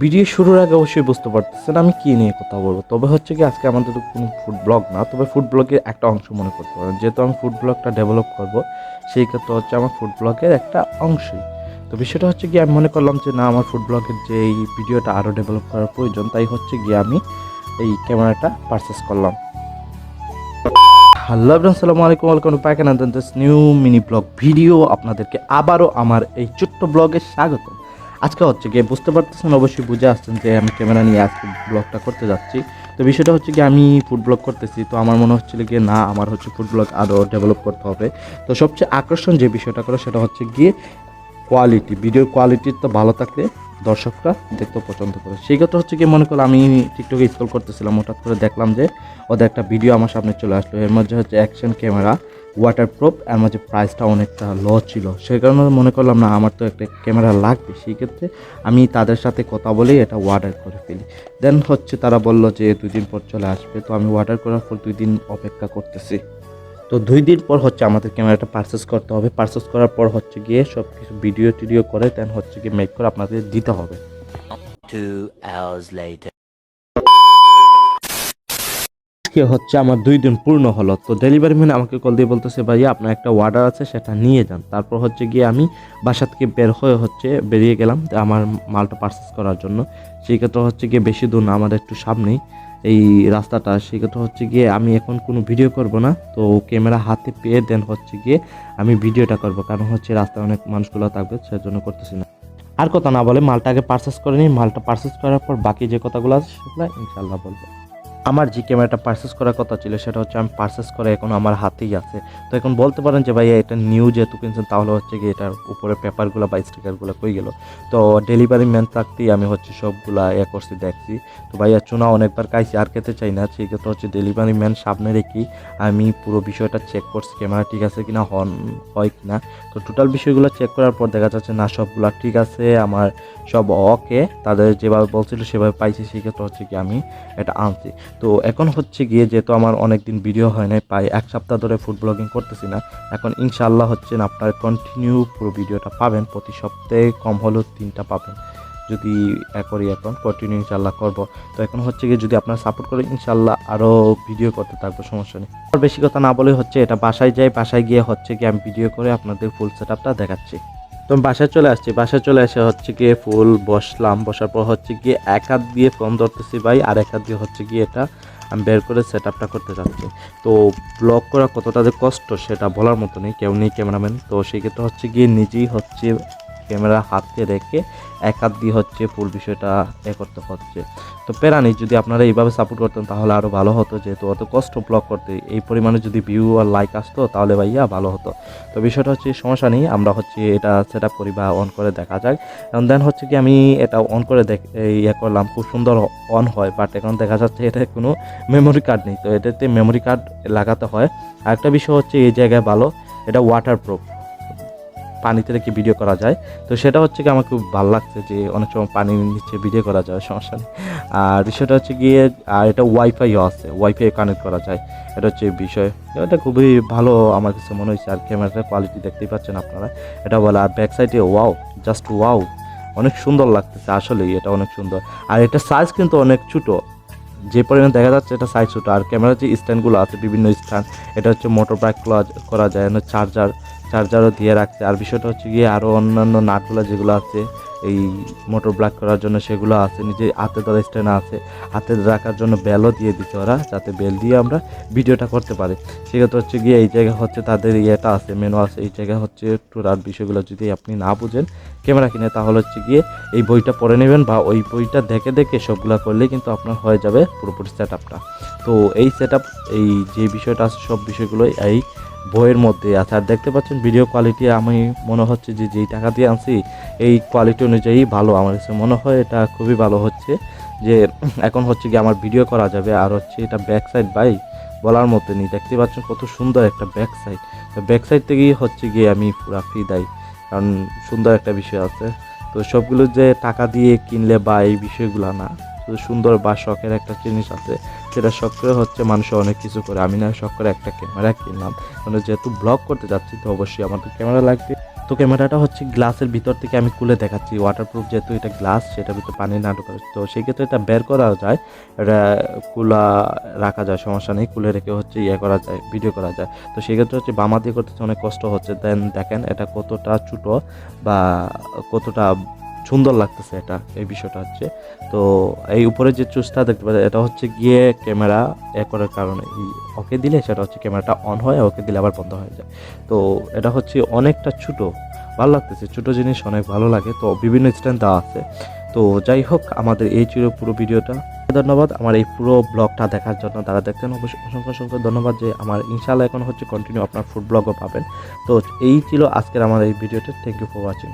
Video শুরুর আগে অবশ্যই বুঝতে পারতেছেন আমি কি নিয়ে কথা বলব। তবে হচ্ছে কি, আজকে আমাদের কোনো ফুড ব্লগ না, তবে ফুড ব্লগের একটা অংশ মনে করতে পারেন। যেহেতু আমি ফুড ব্লগটা ডেভেলপ করব, সেই ক্ষেত্রে হচ্ছে আমার ফুড ব্লগের একটা অংশই। তো বিষয়টা হচ্ছে কি, আমি মনে করলাম যে না, আমার ফুড ব্লগের যে এই ভিডিওটা আরও ডেভেলপ করার প্রয়োজন, তাই হচ্ছে গিয়ে আমি এই ক্যামেরাটা পারচেস করলাম। হ্যালো এভরিওয়ান সালামু আলাইকুম welcome to pack and this new mini blog video আপনাদেরকে আবারও আমার এই ছোট্ট ব্লগে স্বাগত আজকে হচ্ছে গিয়ে বুঝতে পারতেছেন, অবশ্যই বুঝে আসছেন যে আমি ক্যামেরা নিয়ে আজকে ব্লগটা করতে যাচ্ছি। তো বিষয়টা হচ্ছে গিয়ে আমি ফুড ব্লগ করতেছি, তো আমার মনে হচ্ছিল গিয়ে না, আমার হচ্ছে ফুড ব্লগ আরও ডেভেলপ করতে হবে। তো সবচেয়ে আকর্ষণ যে বিষয়টা করে সেটা হচ্ছে গিয়ে কোয়ালিটি ভিডিও কোয়ালিটি তো ভালো থাকলে দর্শকরা দেখতে পছন্দ করে। সেই কথা হচ্ছে কি মনে করল আমি টিকটকে স্ক্রল করতেছিলাম, হঠাৎ করে দেখলাম যে ওদের একটা ভিডিও আমার সামনে চলে আসলো। এর মধ্যে হচ্ছে অ্যাকশন ক্যামেরা ওয়াটার প্রুফ এর মধ্যে প্রাইসটা অনেকটা লো ছিল। সেই কারণে মনে করলাম, না, আমার তো একটা ক্যামেরা লাগবে। সেই ক্ষেত্রে আমি তাদের সাথে কথা বলেই এটা অর্ডার করে ফেলি। দেন হচ্ছে তারা বলল যে, দুই দিন পর চলে আসবে। তো আমি অর্ডার করার পর দুই দিন অপেক্ষা করতেছি। তো দুই দিন পর হচ্ছে আমাদের ক্যামেরাটা পারচেস করতে হবে। পারচেস করার পর হচ্ছে গিয়ে সব কিছু ভিডিও টিডিও করে দেন হচ্ছে গিয়ে মেক করে আপনাদের দিতে হবে. আজকে হচ্ছে আমার দুই দিন পূর্ণ হলো। তো ডেলিভারি ম্যান আমাকে কল দিয়ে বলতেছে, ভাইয়া, আপনার একটা অর্ডার আছে, সেটা নিয়ে যান। তারপর হচ্ছে গিয়ে আমি বাসা থেকে বের হয়ে হচ্ছে বেরিয়ে গেলাম আমার মালটা পারচেস করার জন্য। সেই ক্ষেত্রে হচ্ছে গিয়ে বেশি দূর না, আমাদের একটু সামনেই এই রাস্তাটা। সেই ক্ষেত্রে হচ্ছে গিয়ে আমি এখন কোনো ভিডিও করব না। তো ক্যামেরা হাতে পেয়ে দেন হচ্ছে গিয়ে আমি ভিডিওটা করব, কারণ হচ্ছে রাস্তায় অনেক মানুষগুলো থাকবে, সেজন্য করতেছি না। আর কথা না বলে মালটা আগে পারচেস করে নিই। মালটা পারচেস করার পর বাকি যে কথাগুলো আছে, সেগুলো ইনশাল্লাহ বলব। আমার যে ক্যামেরাটা পারচেস করার কথা ছিল, সেটা হচ্ছে আমি পারচেস করে এখন আমার হাতেই আছে। তো এখন বলতে পারেন যে ভাইয়া, এটা নিউ যেহেতু কিনছেন তাহলে হচ্ছে কি এটার উপরে পেপারগুলো বা স্টিকারগুলো কই গেল? তো ডেলিভারি ম্যান থাকতেই আমি হচ্ছে সবগুলা এ করছি, দেখছি। তো ভাইয়া, চুনা অনেকবার খাইছি, আর খেতে চাই না। সেই ক্ষেত্রে হচ্ছে ডেলিভারি ম্যান সামনে রেখেই আমি পুরো বিষয়টা চেক করছি, ক্যামেরা ঠিক আছে কিনা, হন, হয় কিনা। তো টোটাল বিষয়গুলো চেক করার পর দেখা যাচ্ছে, না, সবগুলা ঠিক আছে, আমার সব ওকে তাদের যেভাবে বলছিল, সেভাবে পাইছি সেই ক্ষেত্রে হচ্ছে কি আমি এটা আনছি। তো এখন হচ্ছে গিয়ে যেহেতু আমার অনেক দিন ভিডিও হয় নাই, প্রায় এক সপ্তাহ ধরে ফুড ব্লগিং করতেছি না, এখন ইনশাল্লাহ হচ্ছে আপনার কন্টিনিউ পুরো ভিডিওটা পাবেন, প্রতি সপ্তাহে কম হলেও তিনটা পাবেন, যদি করি এখন কন্টিনিউ ইনশাল্লাহ করব। তো এখন হচ্ছে গিয়ে যদি আপনারা সাপোর্ট করে ইনশাল্লাহ আরও ভিডিও করতে থাকব, সমস্যা নেই। আর বেশি কথা না বলে হচ্ছে এটা বাসায় যাই, বাসায় গিয়ে হচ্ছে গিয়ে আমি ভিডিও করে আপনাদের ফুল সেট দেখাচ্ছি। তো বাসায় চলে আসছি। বাসায় চলে এসে হচ্ছে গিয়ে ফুল বসলাম। বসার পর হচ্ছে গিয়ে এক হাত দিয়ে ফোন ধরতেছি ভাই, আর এক হাত দিয়ে হচ্ছে গিয়ে এটা আমি বের করে সেট আপটা করতে যাচ্ছি। তো ব্লগ করা কতটা যে কষ্ট সেটা বলার মতো নেই, কেউ নেই ক্যামেরাম্যান তো সেক্ষেত্রে হচ্ছে গিয়ে নিজেই হচ্ছে ক্যামেরা হাতে রেখে এক হাত দিয়ে হচ্ছে ফুল বিষয়টা এ করতে হচ্ছে। তো প্যারানি, যদি আপনারা এইভাবে সাপোর্ট করতেন, তাহলে আরও ভালো হতো, যেহেতু অত কষ্ট ব্লগ করতে, এই পরিমাণে যদি ভিউ আর লাইক আসতো, তাহলে ভাইয়া ভালো হতো। তো বিষয়টা হচ্ছে, সমস্যা নেই, আমরা হচ্ছে এটা সেট আপ করি বা অন করে দেখা যাক। এবং দেন হচ্ছে কি, আমি এটা অন করে দেখ ইয়ে করলাম, খুব সুন্দর অন হয় বাট এখন দেখা যাচ্ছে এটা কোনো মেমোরি কার্ড নেই। তো এটাতে মেমোরি কার্ড লাগাতে হয়। আরেকটা বিষয় হচ্ছে, এই জায়গায় ভালো, এটা ওয়াটার প্রুফ পানিতে রেখে ভিডিও করা যায়। তো সেটা হচ্ছে কি আমার খুব ভালো লাগছে যে অনেক সময় পানির নিচে ভিডিও করা যায়, সমস্যা নেই। আর বিষয়টা হচ্ছে গিয়ে, আর এটা ওয়াইফাইও আছে ওয়াইফাই কানেক্ট করা যায়। এটা হচ্ছে বিষয়। এটা খুবই ভালো আমার কাছে মনে হয়েছে। আর ক্যামেরাটার কোয়ালিটি দেখতেই পাচ্ছেন আপনারা। এটা বলে আর ব্যাক সাইডে ওয়াও জাস্ট ওয়াও অনেক সুন্দর লাগতেছে আসলেই, এটা অনেক সুন্দর। আর এটা সাইজ কিন্তু অনেক ছোটো। যে পরিমাণ দেখা যাচ্ছে এটা সাইজ ছোটো। আর ক্যামেরার যে স্ট্যান্ডগুলো আছে বিভিন্ন স্ট্যান্ড এটা হচ্ছে মোটর ব্যাক করা যায় চার্জার চার্জারও দিয়ে রাখছে। আর বিষয়টা হচ্ছে গিয়ে আরও অন্যান্য নাটগুলো যেগুলো আছে, এই মোটর ব্ল্যাক করার জন্য সেগুলো আছে নিজে হাতে ধরা স্ট্যান্ড আছে, হাতে রাখার জন্য বেলও দিয়ে দিচ্ছে ওরা, যাতে বেল দিয়ে আমরা ভিডিওটা করতে পারি। সেক্ষেত্রে হচ্ছে গিয়ে এই জায়গায় হচ্ছে তাদের ইয়েটা আছে মেনু আছে, এই জায়গায় হচ্ছে একটু রাত বিষয়গুলো যদি আপনি না বুঝেন, ক্যামেরা কিনে, তাহলে হচ্ছে গিয়ে এই বইটা পড়ে নেবেন বা ওই বইটা দেখে দেখে সবগুলো করলেই কিন্তু আপনার হয়ে যাবে পুরোপুরি সেট আপটা তো এই সেট এই যে বিষয়টা আছে, সব বিষয়গুলোই এই বইয়ের মধ্যে। আছে আর দেখতে পাচ্ছেন ভিডিও কোয়ালিটি আমি মনে হচ্ছে যে যেই টাকা দিয়ে আনছি, এই কোয়ালিটি অনুযায়ী ভালো। আমার কাছে মনে হয় এটা খুবই ভালো হচ্ছে যে এখন হচ্ছে কি আমার ভিডিও করা যাবে। আর হচ্ছে এটা ব্যাক সাইড বাই বলার মতো নেই। দেখতে পাচ্ছেন কত সুন্দর একটা ব্যাক সাইড তো ব্যাক সাইড থেকেই হচ্ছে গিয়ে আমি পুরা ফ্রি দেয় কারণ সুন্দর একটা বিষয় আছে। তো সবগুলো যে টাকা দিয়ে কিনলে বা এই বিষয়গুলো না সুন্দর বা শখের একটা জিনিস আছে, সেটা শখ করে হচ্ছে মানুষ অনেক কিছু করে। আমি না শখ করে একটা ক্যামেরা কিনলাম। মানে যেহেতু ব্লগ করতে যাচ্ছি, তো অবশ্যই আমার তো ক্যামেরা লাগবে। তো ক্যামেরাটা হচ্ছে গ্লাসের ভিতর থেকে আমি খুলে দেখাচ্ছি। ওয়াটারপ্রুফ যেহেতু এটা গ্লাস সেটার ভিতরে পানি না ঢোকা তো সেক্ষেত্রে এটা বের করা যায়, এটা কুলা রাখা যায়, সমস্যা নেই। কুলে রেখে হচ্ছে ইয়ে করা যায় ভিডিও করা যায়। তো সেক্ষেত্রে হচ্ছে বামা দিয়ে করতে অনেক কষ্ট হচ্ছে। দেন দেখেন এটা কতটা ছোটো বা কতটা সুন্দর লাগতেছে এটা, এই বিষয়টা হচ্ছে। তো এই উপরে যে চুজটা দেখতে পাচ্ছেন, এটা হচ্ছে গিয়ে ক্যামেরা এ করার কারণে। ওকে দিলে সেটা হচ্ছে ক্যামেরাটা অন হয়, ওকে দিলে আবার বন্ধ হয়ে যায়। তো এটা হচ্ছে অনেকটা ছোটো, ভালো লাগতেছে। ছোটো জিনিস অনেক ভালো লাগে, তো বিভিন্ন স্ট্যান্ড দেওয়া আছে। তো যাই হোক, আমাদের এই ছিল পুরো ভিডিওটা। ধন্যবাদ আমার এই পুরো ব্লগটা দেখার জন্য। তারা দেখতেন, অবশ্যই অসংখ্য অসংখ্য ধন্যবাদ যে আমার ইনশাল্লাহ এখন হচ্ছে কন্টিনিউ আপনার ফুড ব্লগও পাবেন। তো এই ছিল আজকের আমার এই ভিডিওটা। Thank you for watching